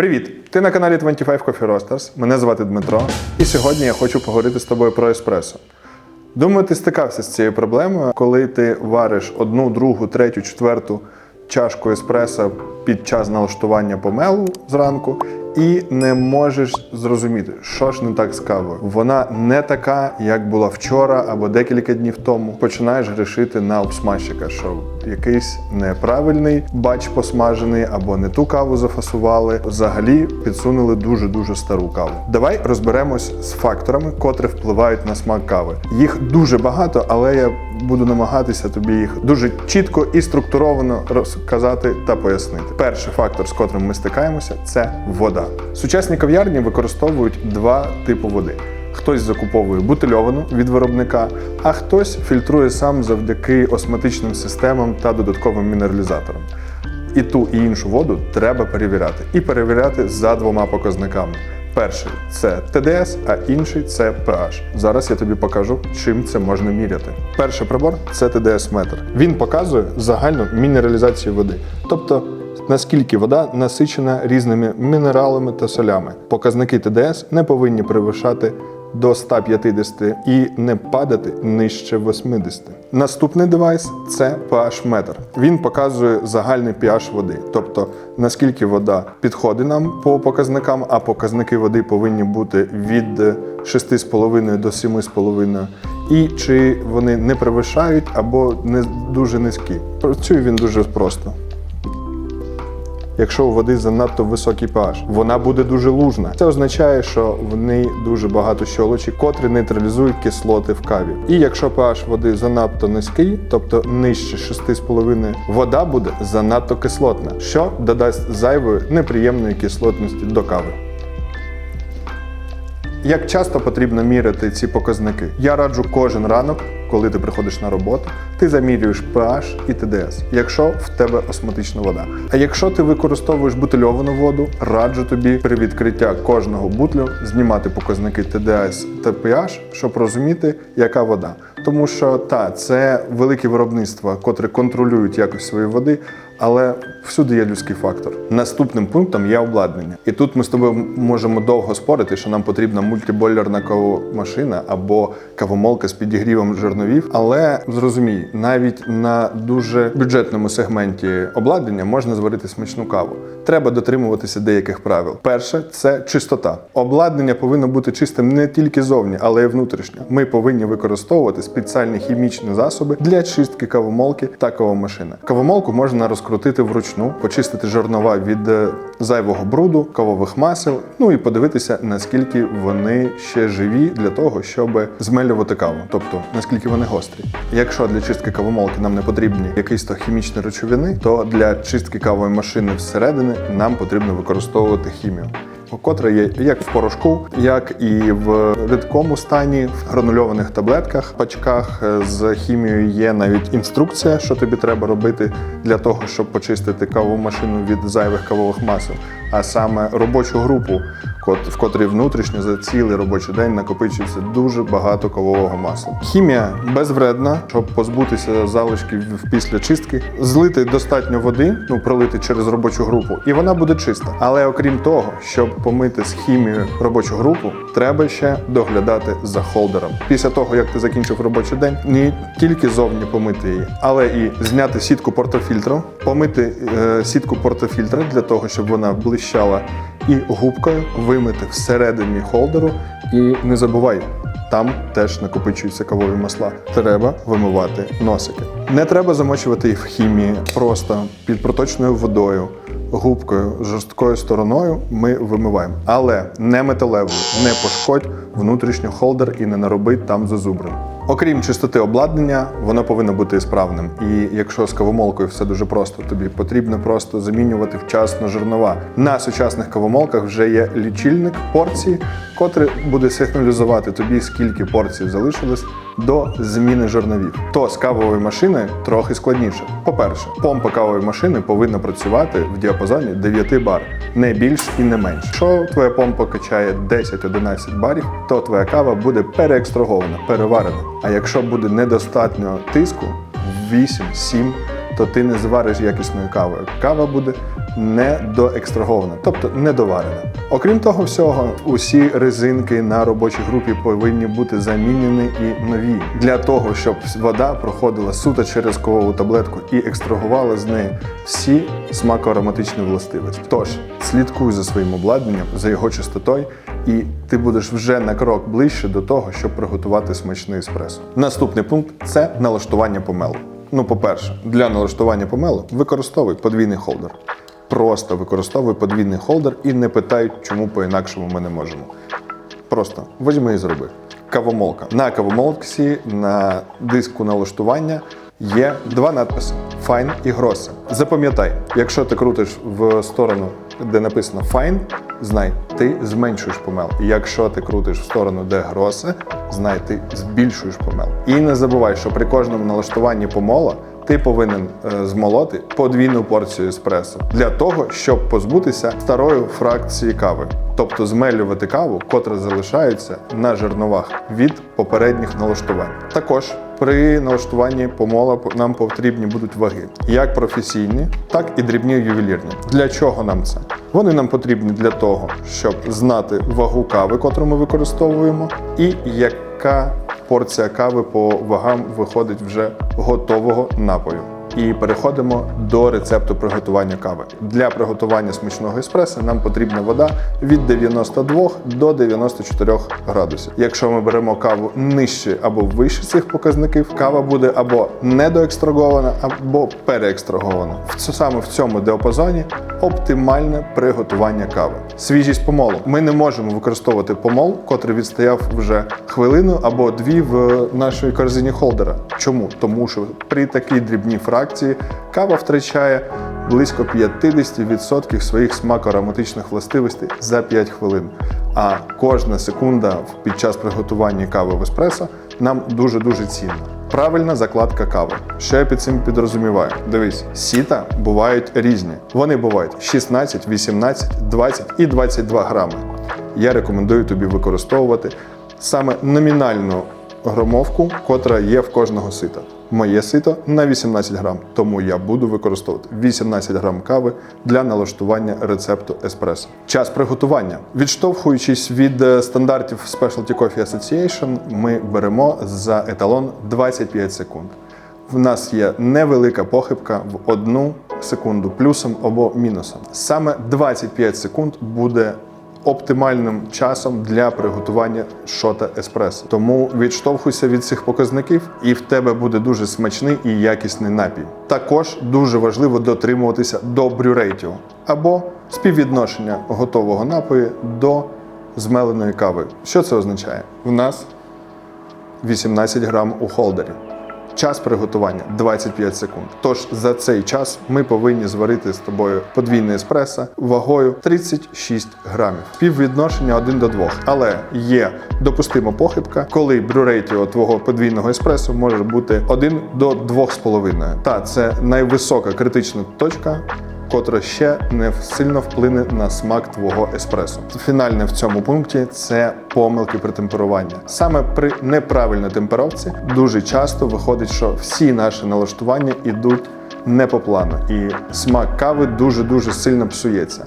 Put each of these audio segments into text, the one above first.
Привіт! Ти на каналі 25 Coffee Roasters. Мене звати Дмитро, і сьогодні я хочу поговорити з тобою про еспресо. Думаю, ти стикався з цією проблемою, коли ти вариш одну, другу, третю, четверту чашку еспресо під час налаштування помелу зранку. І не можеш зрозуміти, що ж не так з кавою. Вона не така, як була вчора або декілька днів тому. Починаєш грішити на обсмажчика, що якийсь неправильний бач посмажений або не ту каву зафасували. Взагалі підсунули дуже дуже стару каву. Давай розберемось з факторами, котрі впливають на смак кави. Їх дуже багато, але я буду намагатися тобі їх дуже чітко і структуровано розказати та пояснити. Перший фактор, з котрим ми стикаємося, це вода. Сучасні кав'ярні використовують два типи води. Хтось закуповує бутильовану від виробника, а хтось фільтрує сам завдяки осмотичним системам та додатковим мінералізаторам. І ту і іншу воду треба перевіряти. І перевіряти за двома показниками. Перший це ТДС, а інший це pH. Зараз я тобі покажу, чим це можна міряти. Перший прибор це ТДС метр. Він показує загальну мінералізацію води, тобто наскільки вода насичена різними мінералами та солями. Показники ТДС не повинні перевищати до 150 і не падати нижче 80. Наступний девайс це pH метр. Він показує загальний pH води, тобто наскільки вода підходить нам по показникам, а показники води повинні бути від 6,5 до 7,5. І чи вони не перевищають або не дуже низькі. Працює він дуже просто якщо у води занадто високий pH. Вона буде дуже лужна. Це означає, що в неї дуже багато щолочі, котрі нейтралізують кислоти в каві. І якщо pH води занадто низький, тобто нижче 6,5, вода буде занадто кислотна, що додасть зайвої неприємної кислотності до кави. Як часто потрібно міряти ці показники? Я раджу кожен ранок, коли ти приходиш на роботу, ти замірюєш pH і ТДС, якщо в тебе осмотична вода. А якщо ти використовуєш бутильовану воду, раджу тобі при відкриття кожного бутлю знімати показники ТДС та pH, щоб розуміти, яка вода. Тому що та це великі виробництва, котрі контролюють якість своєї води, але всюди є людський фактор. Наступним пунктом є обладнання. І тут ми з тобою можемо довго спорити, що нам потрібна мультибойлерна кавомашина або кавомолка з підігрівом жерновів. Але зрозумій, навіть на дуже бюджетному сегменті обладнання можна зварити смачну каву. Треба дотримуватися деяких правил. Перше це чистота. Обладнання повинно бути чистим не тільки зовні, але й внутрішньо. Ми повинні використовувати спеціальні хімічні засоби для чистки кавомолки та кавомашини. Кавомолку можна розкрутити вручну, почистити жернова від е, зайвого бруду, кавових масел, ну і подивитися, наскільки вони ще живі для того, щоб змелювати каву, тобто наскільки вони гострі. Якщо для чистки кавомолки нам не потрібні якісь то хімічні речовини, то для чистки кавової машини всередини нам потрібно використовувати хімію котра є як в порошку, як і в рідкому стані, в гранульованих таблетках, пачках з хімією є навіть інструкція, що тобі треба робити для того, щоб почистити кавову машину від зайвих кавових масел, а саме робочу групу, в котрій внутрішньо за цілий робочий день накопичується дуже багато кавового масла. Хімія безвредна, щоб позбутися залишків після чистки, злити достатньо води, ну пролити через робочу групу, і вона буде чиста. Але окрім того, щоб помити з хімією робочу групу, треба ще доглядати за холдером. Після того, як ти закінчив робочий день, не тільки зовні помити її, але і зняти сітку портофільтру, помити е, сітку портофільтра для того, щоб вона блищала, і губкою вимити всередині холдеру. І не забувай. Там теж накопичуються кавові масла. Треба вимивати носики. Не треба замочувати їх в хімії, просто під проточною водою губкою жорсткою стороною ми вимиваємо, але не металевою, не пошкодь внутрішньо холдер і не нароби там зазубрин. Окрім чистоти обладнання, воно повинно бути справним. І якщо з кавомолкою все дуже просто, тобі потрібно просто замінювати вчасно жернова. На сучасних кавомолках вже є лічильник порції, котрий буде сигналізувати тобі, скільки порцій залишилось до зміни жерновів. То з кавовою машиною трохи складніше. По-перше, помпа кавової машини повинна працювати в діапазоні 9 бар, не більш і не менш. Якщо твоя помпа качає 10-11 барів, то твоя кава буде переекстрагована, переварена. А якщо буде недостатньо тиску 8-7, то ти не звариш якісної кави. Кава буде недоекстрагована, тобто недоварена. Окрім того всього, усі резинки на робочій групі повинні бути замінені і нові для того, щоб вода проходила суто через ковову таблетку і екстрагувала з неї всі смако-ароматичні властивості. Тож слідкуй за своїм обладнанням, за його чистотою, і ти будеш вже на крок ближче до того, щоб приготувати смачний еспресо. Наступний пункт це налаштування помелу. Ну, по-перше, для налаштування помелу використовуй подвійний холдер. Просто використовуй подвійний холдер і не питай, чому по-інакшому ми не можемо. Просто візьми і зроби. Кавомолка. На кавомолці на диску налаштування є два надписи Fine і Grosse. Запам'ятай, якщо ти крутиш в сторону, де написано Fine, знай, ти зменшуєш помел. Якщо ти крутиш в сторону, де Grosse, знай, ти збільшуєш помел. І не забувай, що при кожному налаштуванні помола ти повинен е, змолоти подвійну порцію еспресо для того, щоб позбутися старої фракції кави, тобто змелювати каву, котра залишається на жерновах від попередніх налаштувань. Також при налаштуванні помола нам потрібні будуть ваги, як професійні, так і дрібні ювелірні. Для чого нам це? Вони нам потрібні для того, щоб знати вагу кави, котру ми використовуємо, і яка порція кави по вагам виходить вже готового напою. І переходимо до рецепту приготування кави. Для приготування смачного еспресо нам потрібна вода від 92 до 94 градусів. Якщо ми беремо каву нижче або вище цих показників, кава буде або недоекстрагована, або переекстрагована. Саме в цьому діапазоні оптимальне приготування кави. Свіжість помолу. Ми не можемо використовувати помол, котрий відстояв вже хвилину або дві в нашій корзині холдера. Чому? Тому що при такій дрібній фракції кава втрачає близько 50% своїх смако-ароматичних властивостей за 5 хвилин. А кожна секунда під час приготування кави в еспресо нам дуже-дуже цінна. Правильна закладка кави. Що я під цим підрозуміваю? Дивись, сіта бувають різні. Вони бувають 16, 18, 20 і 22 грами. Я рекомендую тобі використовувати саме номінальну громовку, котра є в кожного сита. Моє сито на 18 грам, тому я буду використовувати 18 грам кави для налаштування рецепту еспресо. Час приготування. Відштовхуючись від е, стандартів Specialty Coffee Association, ми беремо за еталон 25 секунд. В нас є невелика похибка в одну секунду плюсом або мінусом. Саме 25 секунд буде оптимальним часом для приготування шота еспресо. Тому відштовхуйся від цих показників, і в тебе буде дуже смачний і якісний напій. Також дуже важливо дотримуватися до брюрейтів або співвідношення готового напою до змеленої кави. Що це означає? В нас 18 грам у холдері. Час приготування 25 секунд. Тож за цей час ми повинні зварити з тобою подвійне еспресо вагою 36 грамів. Співвідношення 1 до 2. Але є допустима похибка, коли брюрейтіо твого подвійного еспресо може бути 1 до 2,5. Та це найвисока критична точка котра ще не сильно вплине на смак твого еспресо. Фінальне в цьому пункті це помилки при темперуванні. Саме при неправильній темперовці дуже часто виходить, що всі наші налаштування йдуть не по плану, і смак кави дуже дуже сильно псується.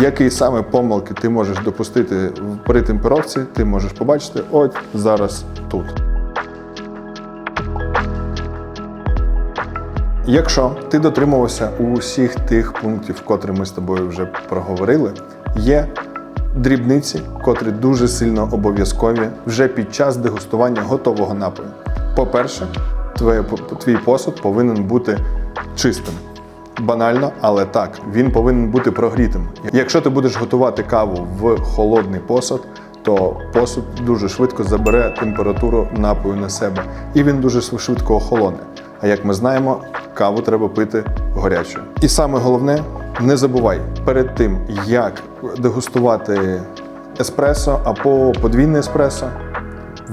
Які саме помилки ти можеш допустити при темперовці, ти можеш побачити от зараз тут. Якщо ти дотримувався усіх тих пунктів, котрі ми з тобою вже проговорили, є дрібниці, котрі дуже сильно обов'язкові вже під час дегустування готового напою. По-перше, твоє- твій посуд повинен бути чистим. Банально, але так, він повинен бути прогрітим. Якщо ти будеш готувати каву в холодний посуд, то посуд дуже швидко забере температуру напою на себе, і він дуже швидко охолоне. А як ми знаємо, каву треба пити гарячою. І саме головне, не забувай перед тим, як дегустувати еспресо або подвійне еспресо,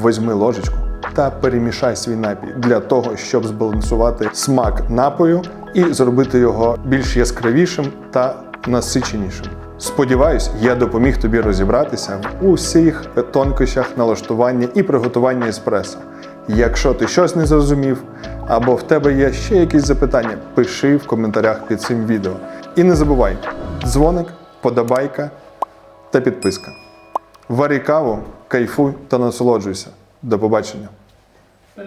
візьми ложечку та перемішай свій напій для того, щоб збалансувати смак напою і зробити його більш яскравішим та насиченішим. Сподіваюсь, я допоміг тобі розібратися в усіх тонкощах налаштування і приготування еспресо. Якщо ти щось не зрозумів або в тебе є ще якісь запитання, пиши в коментарях під цим відео. І не забувай: дзвоник, подобайка та підписка. Варі каву, кайфуй та насолоджуйся. До побачення!